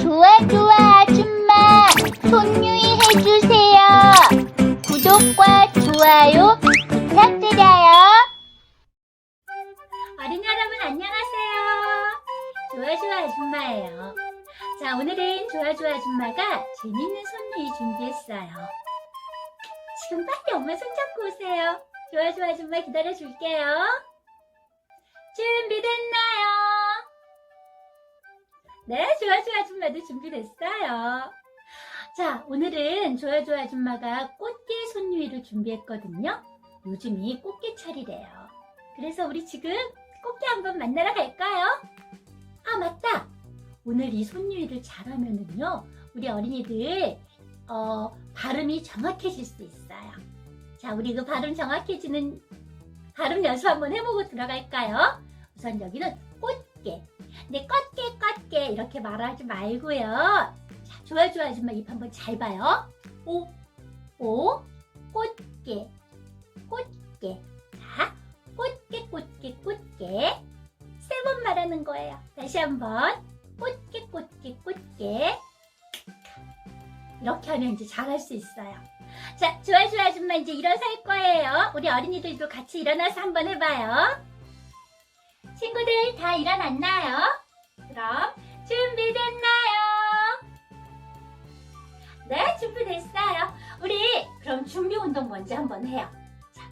좋아 좋아 아줌마 손유이 해주세요 구독과 좋아요 부탁드려요 어린이 여러분 안녕하세요. 좋아좋아 아줌마예요. 자 오늘은 좋아좋아 아줌마가 재밌는 손님 준비했어요. 지금 빨리 엄마 손잡고 오세요. 좋아좋아 아줌마 기다려줄게요. 준비됐나요? 네, 좋아 좋아 아줌마도 준비됐어요. 자, 오늘은 좋아 좋아 아줌마가 꽃게 손유이를 준비했거든요. 요즘이 꽃게철이래요. 그래서 우리 지금 꽃게 한번 만나러 갈까요? 아, 맞다! 오늘 이 손유이를 잘하면은요, 우리 어린이들, 어, 발음이 정확해질 수 있어요. 자, 우리 그 발음 정확해지는 발음 연습 한번 해보고 들어갈까요? 우선 여기는 꽃 게. 네, 꽃게, 꽃게. 이렇게 말하지 말고요. 자, 좋아, 좋아, 아줌마 입 한번 잘 봐요. 오, 오, 꽃게, 꽃게. 자, 꽃게, 꽃게, 꽃게. 세 번 말하는 거예요. 다시 한번. 꽃게, 꽃게, 꽃게. 이렇게 하면 이제 잘할 수 있어요. 자, 좋아, 좋아, 아줌마 이제 일어서 할 거예요. 우리 어린이들도 같이 일어나서 한번 해봐요. 친구들 다 일어났나요? 그럼 준비됐나요? 네, 준비됐어요. 우리 그럼 준비 운동 먼저 한번 해요. 자,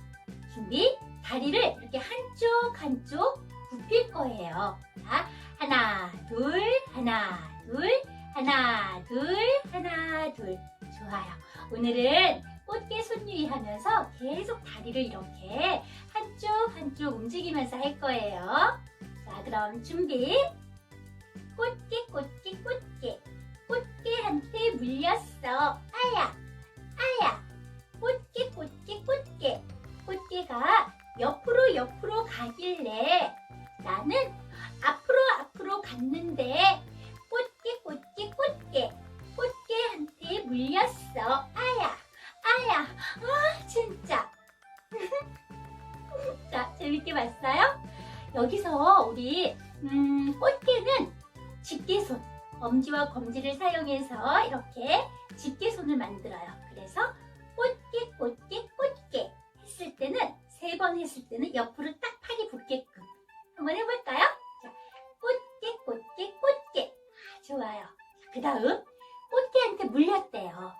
준비. 다리를 이렇게 한쪽 한쪽 굽힐 거예요. 자, 하나, 둘, 하나, 둘, 하나, 둘, 하나, 둘. 좋아요. 오늘은 꽃게 손유이 하면서 계속 다리를 이렇게 한쪽 한쪽 움직이면서 할 거예요. 자, 그럼 준비. 꽃게, 꽃게, 꽃게. 꽃게한테 물렸어. 아야, 아야. 꽃게, 꽃게, 꽃게. 꽃게가 옆으로 옆으로 가길래 나는 앞으로 앞으로 갔는데 꽃게 꽃게 꽃게 꽃게한테 물렸어 여기서 우리 음, 꽃게는 집게손 엄지와 검지를 사용해서 이렇게 집게손을 만들어요 그래서 꽃게 꽃게 꽃게 했을 때는 세 번 했을 때는 옆으로 딱 팔이 붙게끔 한번 해볼까요? 자, 꽃게 꽃게 꽃게 아, 좋아요. 그 다음 꽃게한테 물렸대요.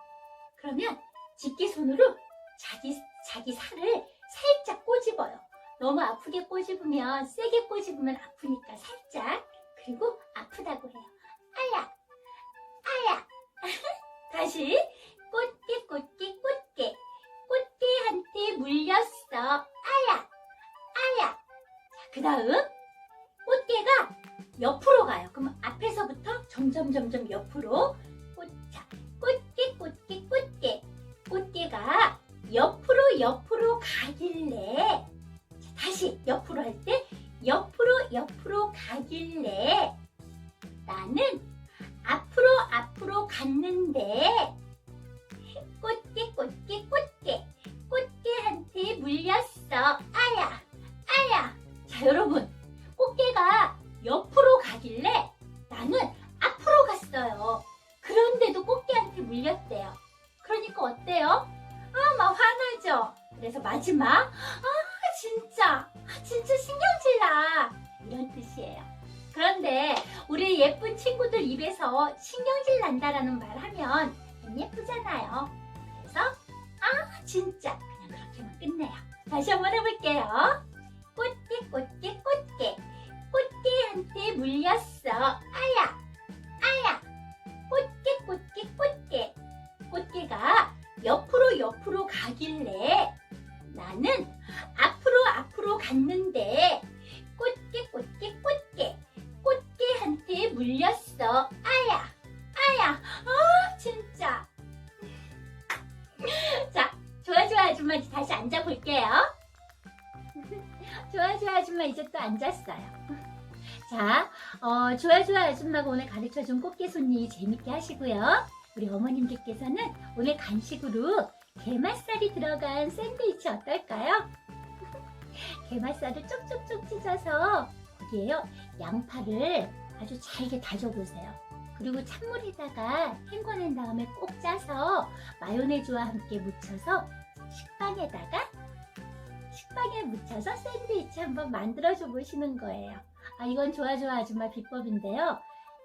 그러면 집게손으로 자기 자기 살을 살짝 꼬집어요. 너무 아프게 꼬집으면 세게 꼬집으면 아프니까 살짝 그리고 아프다고 해요. 아야 아야 다시 꽃게 꽃게 꽃게 꽃게한테 물렸어. 아야, 아야. 자, 그 다음, 꽃게가 옆으로 가요. 그럼 앞에서부터 점점, 점점 옆으로. 꽃, 자, 꽃게, 꽃게, 꽃게. 꽃게가 옆으로, 옆으로 가길래. 자, 다시 옆으로 할 때, 옆으로, 옆으로 가길래. 나는 앞으로, 앞으로 갔는데. 꽃게, 꽃게, 꽃게. 꽃게한테 물렸어. 아야, 아야. 자, 여러분. 꽃게가 옆으로 가길래 나는 앞으로 갔어요. 그런데도 꽃게한테 물렸대요. 그러니까 어때요? 아, 막 화나죠? 그래서 마지막, 아, 진짜, 아, 진짜 신경질 나. 이런 뜻이에요. 그런데 우리 예쁜 친구들 입에서 신경질 난다라는 말 하면 안 예쁘잖아요. 그래서 아 진짜 그냥 그렇게만 끝내요. 다시 한번 해볼게요. 꽃게 꽃게 꽃게 꽃게한테 물렸어. 아야 아야 꽃게 꽃게 꽃게 꽃게가 옆으로 옆으로 가길래 나는 갔는데 꽃게 꽃게 꽃게 꽃게한테 물렸어. 아야 아야 아 진짜 자, 좋아 좋아 아줌마 이제 다시 앉아 볼게요. 좋아 좋아 아줌마 이제 또 앉았어요. 자, 어, 좋아 좋아 아줌마가 오늘 가르쳐준 꽃게 손님 재밌게 하시고요. 우리 어머님들께서는 오늘 간식으로 게맛살이 들어간 샌드위치 어떨까요? 게맛살을 쪽쪽쪽 찢어서 거기에요 양파를 아주 잘게 다져보세요. 그리고 찬물에다가 헹궈낸 다음에 꼭 짜서 마요네즈와 함께 묻혀서 식빵에다가 식빵에 묻혀서 샌드위치 한번 만들어줘 보시는 거예요. 아, 이건 좋아 좋아 아줌마 비법인데요.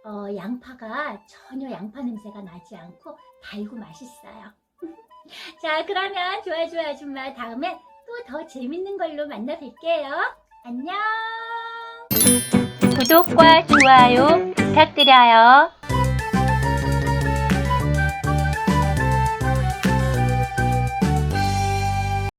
어, 양파가 전혀 양파 냄새가 나지 않고 달고 맛있어요. 자, 그러면 좋아 좋아 아줌마 다음에 또 더 재밌는 걸로 만나 뵐게요. 안녕! 구독과 좋아요 부탁드려요.